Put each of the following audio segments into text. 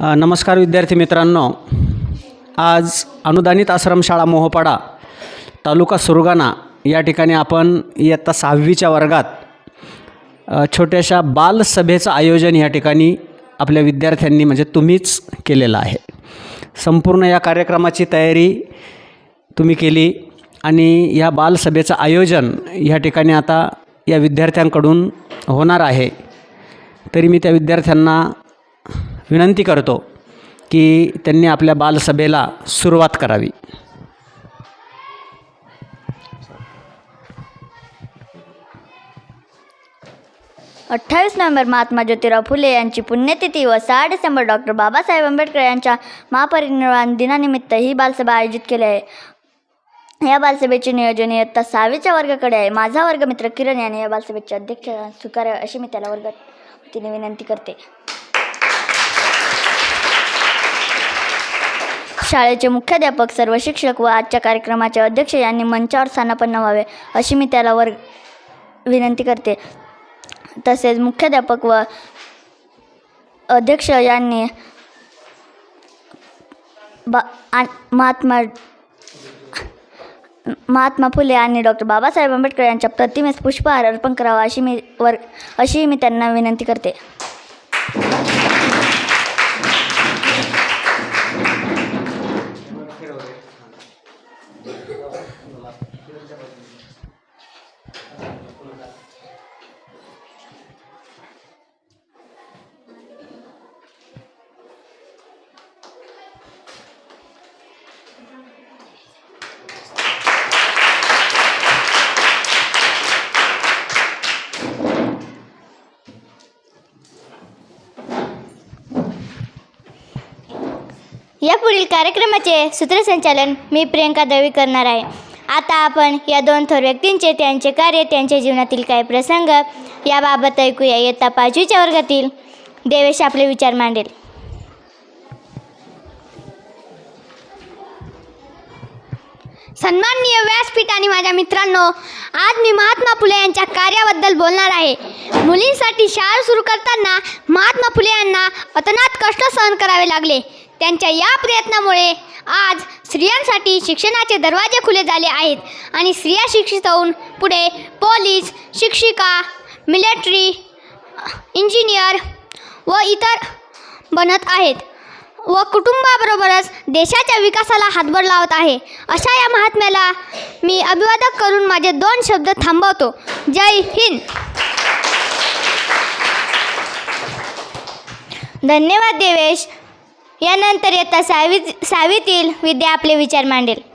नमस्कार विद्यार्थी मित्रांनो. आज अनुदानित आश्रमशाळा मोहपाडा तालुका सुरगाणा या ठिकाणी आपण इयत्ता सहावीच्या वर्गात छोट्याशा बालसभेचं आयोजन या ठिकाणी आपल्या विद्यार्थ्यांनी म्हणजे तुम्हीच केलेलं आहे. संपूर्ण या कार्यक्रमाची तयारी तुम्ही केली आणि या बालसभेचं आयोजन या ठिकाणी आता या विद्यार्थ्यांकडून होणार आहे. तरी मी त्या विद्यार्थ्यांना विनंती करतो की त्यांनी आपल्या बालसभेला सुरुवात करावी. अठ्ठावीस नोव्हेंबर महात्मा ज्योतिराव फुले यांची पुण्यतिथी व सहा डिसेंबर डॉक्टर बाबासाहेब आंबेडकर यांच्या महापरिनिर्वाण दिनानिमित्त ही बालसभा आयोजित केली आहे. या बालसभेचे नियोजन इयत्ता सहावीच्या वर्गाकडे आहे. माझा वर्गमित्र किरण याने या बालसभेचे अध्यक्ष स्वीकारावे अशी मी त्याला वर्गात तिने विनंती करते. शाळेचे मुख्याध्यापक सर्व शिक्षक व आजच्या कार्यक्रमाचे अध्यक्ष यांनी मंचावर स्थानापन्न व्हावे अशी मी त्याला वर विनंती करते. तसेच मुख्याध्यापक व अध्यक्ष यांनी बा आ- महात्मा महात्मा फुले आणि डॉक्टर बाबासाहेब आंबेडकर यांच्या प्रतिमेस पुष्पहार अर्पण करावा अशी मी वर अशी मी त्यांना विनंती करते. यापुढील कार्यक्रमाचे सूत्रसंचालन मी प्रियंका दळवी करणार आहे. आता आपण या दोन थोर व्यक्तींचे त्यांचे कार्य त्यांच्या जीवनातील काही प्रसंग याबाबत ऐकूया. इयत्ता पाचवीच्या वर्गातील देवेश आपले विचार मांडेल. सन्माननीय व्यासपीठ आणि माझ्या मित्रांनो आज मी महात्मा फुले यांच्या कार्याबद्दल बोलणार आहे. मुलींसाठी शाळा सुरू करताना महात्मा फुले यांना अतनात कष्ट सहन करावे लागले. त्यांच्या या प्रयत्नामुळे आज स्त्रियांसाठी शिक्षणाचे दरवाजे खुले झाले आहेत. आणि स्त्रिया शिक्षित होऊन पुढे पोलीस शिक्षिका मिलिटरी इंजिनियर व इतर बनत आहेत व कुटुंबाबरोबरच देशाच्या विकासाला हातभार लावत आहे. अशा या महात्म्याला मी अभिवादक करून माझे दोन शब्द थांबवतो. जय हिंद. धन्यवाद देवेश. यानंतर येता सहावी सहावीतील विद्या आपले विचार मांडेल.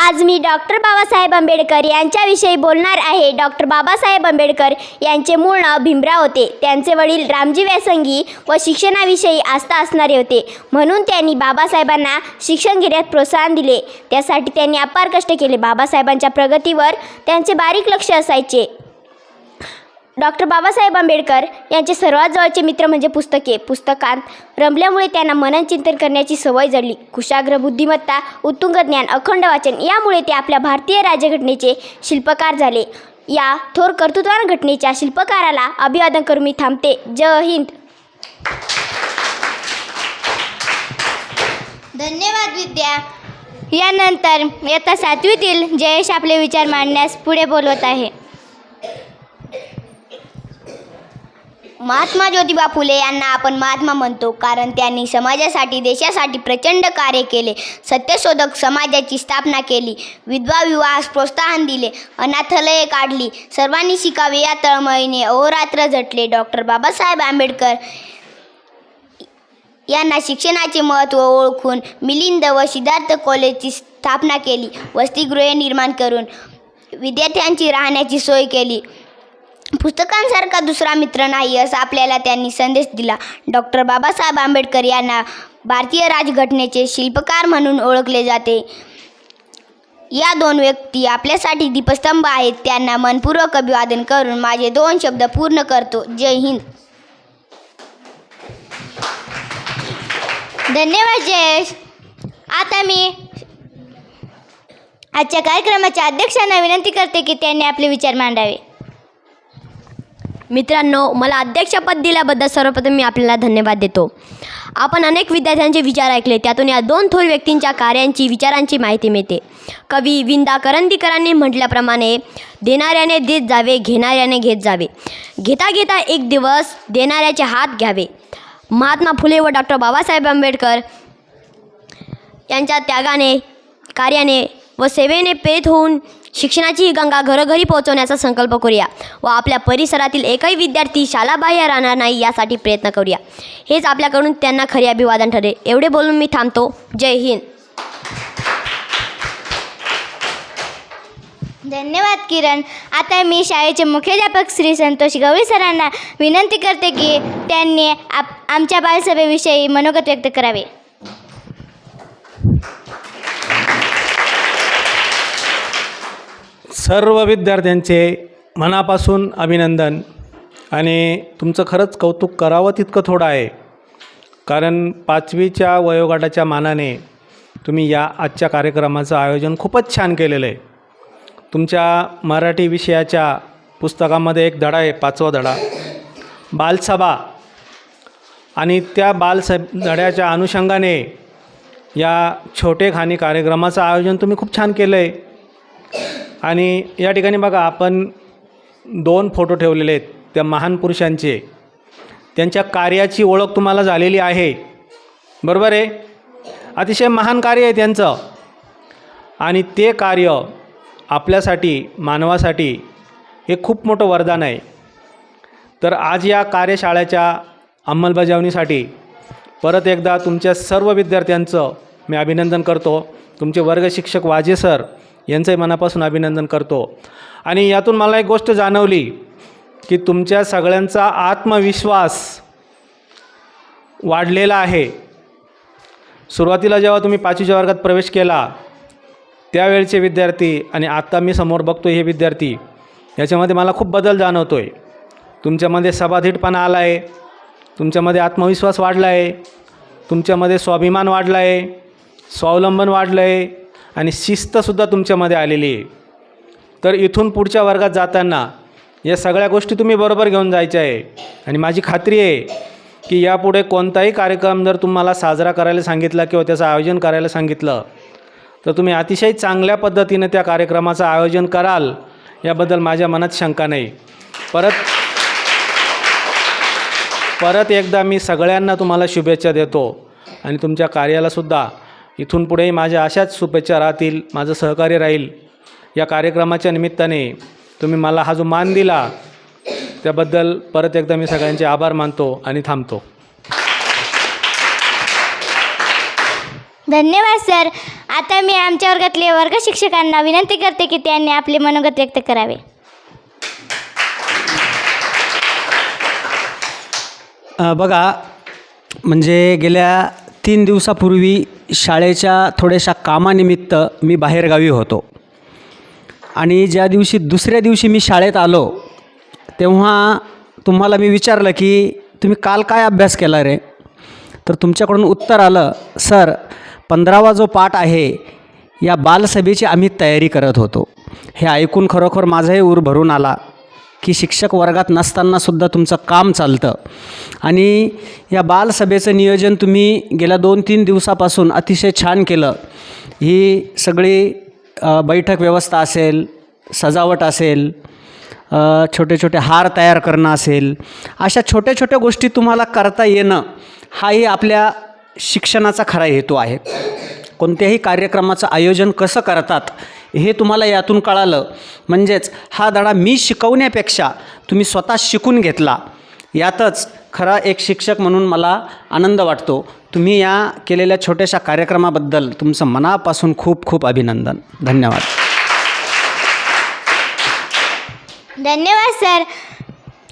आज मी डॉक्टर बाबासाहेब आंबेडकर यांच्याविषयी बोलणार आहे. डॉक्टर बाबासाहेब आंबेडकर यांचे मूळ नाव भीमराव होते. त्यांचे वडील रामजी व्यासंगी व शिक्षणाविषयी आस्था असणारे होते. म्हणून त्यांनी बाबासाहेबांना शिक्षण घेण्यात प्रोत्साहन दिले. त्यासाठी त्यांनी अपार कष्ट केले. बाबासाहेबांच्या प्रगतीवर त्यांचे बारीक लक्ष असायचे. डॉक्टर बाबासाहेब आंबेडकर यांचे सर्वात जवळचे मित्र म्हणजे पुस्तके. पुस्तकांत रमल्यामुळे त्यांना मनन चिंतन करण्याची सवय जडली. कुशाग्र बुद्धिमत्ता उत्तुंग ज्ञान अखंड वाचन यामुळे ते आपल्या भारतीय राज्यघटनेचे शिल्पकार झाले. या थोर कर्तृत्वान घटनेच्या शिल्पकाराला अभिवादन करून मी थांबते. जय हिंद. धन्यवाद विद्या. यानंतर इयत्ता सातवीतील जयेश आपले विचार मांडण्यास पुढे बोलवत आहे. महात्मा ज्योतिबा फुले यांना आपण महात्मा म्हणतो कारण त्यांनी समाजासाठी देशासाठी प्रचंड कार्य केले. सत्यशोधक समाजाची स्थापना केली. विधवा विवाहास प्रोत्साहन दिले. अनाथालये काढली. सर्वांनी शिकावे. या तळमळीने अहोरात्र झटले. डॉक्टर बाबासाहेब आंबेडकर यांना शिक्षणाचे महत्त्व ओळखून मिलिंद व सिद्धार्थ कॉलेजची स्थापना केली. वसतिगृहे निर्माण करून विद्यार्थ्यांची राहण्याची सोय केली. पुस्तकांसारखा दुसरा मित्र नाही असा आपल्याला त्यांनी संदेश दिला. डॉक्टर बाबासाहेब आंबेडकर यांना भारतीय राजघटनेचे शिल्पकार म्हणून ओळखले जाते. या दोन व्यक्ती आपल्यासाठी दीपस्तंभ आहेत. त्यांना मनपूर्वक अभिवादन करून माझे दोन शब्द पूर्ण करतो. जय हिंद. धन्यवाद जयेश. आता मी आजच्या कार्यक्रमाच्या अध्यक्षांना विनंती करते की त्यांनी आपले विचार मांडावे. मित्रांनो मला अध्यक्षपद दिल्याबद्दल सर्वप्रथम मी आपल्याला धन्यवाद देतो. आपण अनेक विद्यार्थ्यांचे विचार ऐकले त्यातून या दोन थोर व्यक्तींच्या कार्यांची विचारांची माहिती मिळते. कवी विंदा करंदीकरांनी म्हटल्याप्रमाणे देणाऱ्याने देत जावे घेणाऱ्याने घेत जावे. घेता घेता एक दिवस देणाऱ्याचे हात घ्यावे. महात्मा फुले व डॉक्टर बाबासाहेब आंबेडकर यांच्या त्यागाने कार्याने व सेवेने प्रेरित होऊन शिक्षणाची ही गंगा घरोघरी पोहोचवण्याचा संकल्प करूया व आपल्या परिसरातील एकही विद्यार्थी शालाबाह्य राहणार नाही यासाठी प्रयत्न करूया. हेच आपल्याकडून त्यांना खरे अभिवादन ठरेल. एवढे बोलून मी थांबतो. जय हिंद. धन्यवाद किरण. आता मी शाळेचे मुख्याध्यापक श्री संतोष गवळी सरांना विनंती करते की त्यांनी आप आमच्या बालसभेविषयी मनोगत व्यक्त करावे. सर्व विद्यार्थ्यांचे मनापासून अभिनंदन. आणि तुमचं खरंच कौतुक करावं तितकं थोडं आहे. कारण पाचवीच्या वयोगटाच्या मानाने तुम्ही या आजच्या कार्यक्रमाचं आयोजन खूपच छान केलेलं आहे. तुमच्या मराठी विषयाच्या पुस्तकामध्ये एक धडा आहे पाचवा धडा. बालसभा. आणि त्या बालसभ धड्याच्या अनुषंगाने या छोटेखानी कार्यक्रमाचं आयोजन तुम्ही खूप छान केलं आहे आणि या ठिकाणी बघा आपण दोन फोटो ठेवलेले आहेत. त्या महान पुरुषांचे. त्यांच्या कार्याची ओळख तुम्हाला झालेली आहे. बरोबर आहे? अतिशय महान कार्य आहे त्यांचं. आणि ते कार्य आपल्यासाठी मानवासाठी हे खूप मोठं वरदान आहे. तर आज या कार्यशाळेच्या अंमलबजावणीसाठी परत एकदा तुमच्या सर्व विद्यार्थ्यांचं मी अभिनंदन करतो. तुमचे वर्ग शिक्षक वाजे सर यांचंही मनापासून अभिनंदन करतो. आणि यातून मला एक गोष्ट जाणवली की तुमच्या सगळ्यांचा आत्मविश्वास वाढलेला आहे. सुरुवातीला जेव्हा तुम्ही पाचवीच्या वर्गात प्रवेश केला त्यावेळचे विद्यार्थी आणि आत्ता मी समोर बघतो हे विद्यार्थी याच्यामध्ये मला खूप बदल जाणवतो आहे तुमच्यामध्ये सभाधीटपणा आला आहे तुमच्यामध्ये आत्मविश्वास वाढला आहे तुमच्यामध्ये स्वाभिमान वाढला आहे स्वावलंबन वाढलं आहे आणि शिस्तसुद्धा तुमच्यामध्ये आलेली आहे. तर इथून पुढच्या वर्गात जाताना या सगळ्या गोष्टी तुम्ही बरोबर घेऊन जायच्या आहे. आणि माझी खात्री आहे की यापुढे कोणताही कार्यक्रम जर तुम्हाला साजरा करायला सांगितला किंवा त्याचं आयोजन करायला सांगितलं तर तुम्ही अतिशय चांगल्या पद्धतीने त्या कार्यक्रमाचं आयोजन कराल याबद्दल माझ्या मनात शंका नाही. परत परत एकदा मी सगळ्यांना तुम्हाला शुभेच्छा देतो आणि तुमच्या कार्यालासुद्धा इथून पुढेही माझ्या अशाच शुभेच्छा राहतील माझं सहकार्य राहील. या कार्यक्रमाच्या निमित्ताने तुम्ही मला हा जो मान दिला त्याबद्दल परत एकदा मी सगळ्यांचे आभार मानतो आणि थांबतो. धन्यवाद सर. आता मी आमच्या वर्गातले वर्ग शिक्षकांना विनंती करते की त्यांनी आपले मनोगत व्यक्त करावे. बघा म्हणजे गेल्या तीन दिवसापूर्वी शाळेच्या थोड्याशा कामानिमित्त मी बाहेरगावी होतो. आणि ज्या दिवशी दुसऱ्या दिवशी मी शाळेत आलो तेव्हा तुम्हाला मी विचारलं की तुम्ही काल काय अभ्यास केला रे? तर तुमच्याकडून उत्तर आलं सर पंधरावा जो पाठ आहे या बालसभेची आम्ही तयारी करत होतो. हे ऐकून खरोखर माझाही ऊर भरून आला. की शिक्षक वर्गात नसतानासुद्धा तुमचं काम चालतं. आणि या बालसभेचं नियोजन तुम्ही गेल्या दोन तीन दिवसापासून अतिशय छान केलं. ही सगळी बैठक व्यवस्था असेल सजावट असेल छोटे छोटे हार तयार करणं असेल अशा छोट्या छोट्या गोष्टी तुम्हाला करता येणं हाही आपल्या शिक्षणाचा खरा हेतू आहे. कोणत्याही कार्यक्रमाचं आयोजन कसं करतात हे तुम्हाला यातून कळालं. म्हणजेच हा धडा मी शिकवण्यापेक्षा तुम्ही स्वतः शिकून घेतला. यातच खरा एक शिक्षक म्हणून मला आनंद वाटतो. तुम्ही या केलेल्या छोट्याशा कार्यक्रमाबद्दल तुमचं मनापासून खूप खूप अभिनंदन. धन्यवाद. धन्यवाद सर.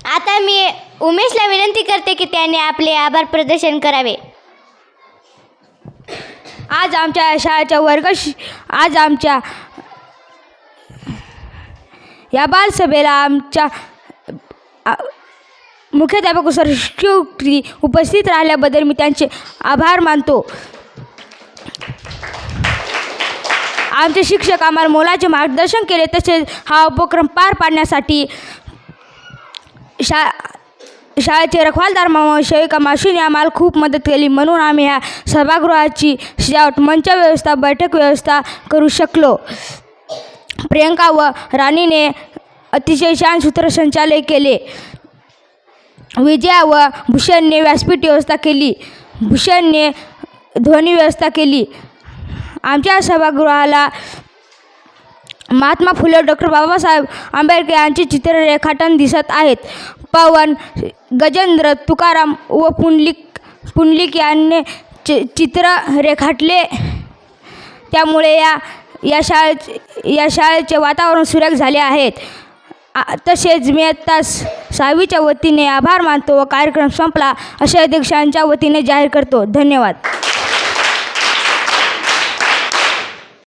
आता मी उमेशला विनंती करते की त्याने आपले आभार प्रदर्शन करावे. आज आमच्या शाळेच्या वर्ग आज आमच्या या बालसभेला आमच्या मुख्याध्यापक सर शिवक्री उपस्थित राहिल्याबद्दल मी त्यांचे आभार मानतो. आमचे शिक्षक आम्हाला मोलाचे मार्गदर्शन केले तसेच हा उपक्रम पार पाडण्यासाठी शा शाळेचे रखवालदार मामा सेविका माशूने आम्हाला खूप मदत केली. म्हणून आम्ही ह्या सभागृहाची सजावट मंच व्यवस्था बैठक व्यवस्था करू शकलो. प्रियंका व राणीने अतिशय छान सूत्रसंचालन केले. विजया व भूषणने व्यासपीठ व्यवस्था केली. भूषणने ध्वनी व्यवस्था केली. आमच्या सभागृहाला महात्मा फुले डॉक्टर बाबासाहेब आंबेडकर यांचे चित्र रेखाटन दिसत आहेत. पवन गजेंद्र तुकाराम व पुंडलिक पुंडलिक यांनी चि चित्र रेखाटले. त्यामुळे या या शाळेचे या शाळेचे वातावरण सुरेख झाले आहेत. आ- तसेच मी आत्ता स- सहावीच्या वतीने आभार मानतो व कार्यक्रम संपला असे अध्यक्षांच्या वतीने जाहीर करतो. धन्यवाद.